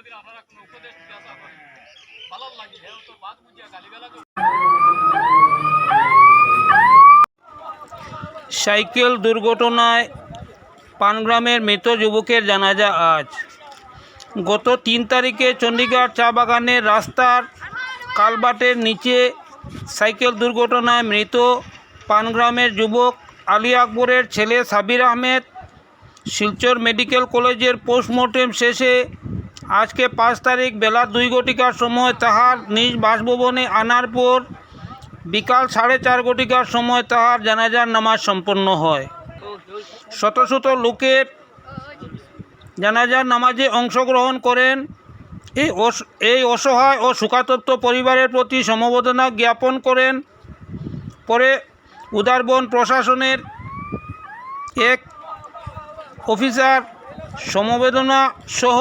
যদি আপনারা কোনো উপদেশ করেন ভালো লাগে তো বাদ সাইকেল দুর্ঘটনায় পানগ্রামের মৃত যুবকের জানাজা আজ। গত তিন তারিখে চণ্ডীগড় চা বাগানের রাস্তার কালবাটের নিচে সাইকেল দুর্ঘটনায় মৃত পানগ্রামের যুবক আলী আকবরের ছেলে সাবির আহমেদ শিলচর মেডিকেল কলেজের পোস্টমর্টেম শেষে আজকে পাঁচ তারিখ বেলা দুই ঘটিকার সময় তাহার নিজ বাসভবনে আনার পর বিকাল সাড়ে চার ঘটিকার সময় তাহার জানাজার নামাজ সম্পন্ন হয়। শত শত লোকের জানাজার নামাজে অংশগ্রহণ করেন। এই এই অসহায় ও শোকাতপ্ত পরিবারের প্রতি সমবেদনা জ্ঞাপন করেন। পরে উদারবন প্রশাসনের এক অফিসার সমবেদনা সহ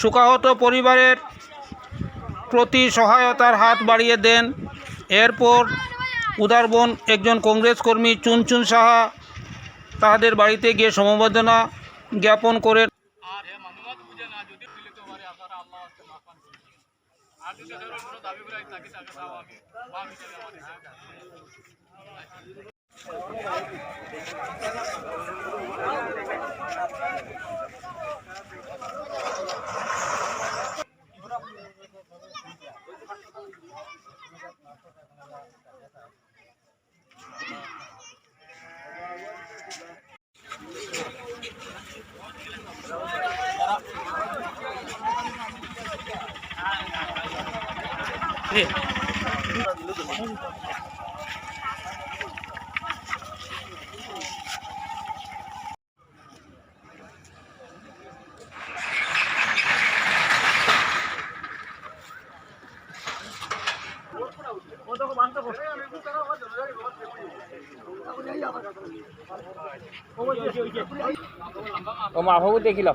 শোকাহত পরিবারের প্রতি সহায়তার হাত বাড়িয়ে দেন। এরপর উদারবন একজন কংগ্রেস কর্মী চুনচুন সাহা তাহাদের বাড়িতে গিয়ে সমবেদনা জ্ঞাপন করেন পারে আপনারা আল্লাহ আজকে মাফান করে দিন। আর যদি ধরো কোনো দাবি করে থাকি তাকে তাও আমি বাপ হিসেবে আমাদের ও মা ভগত দেখিল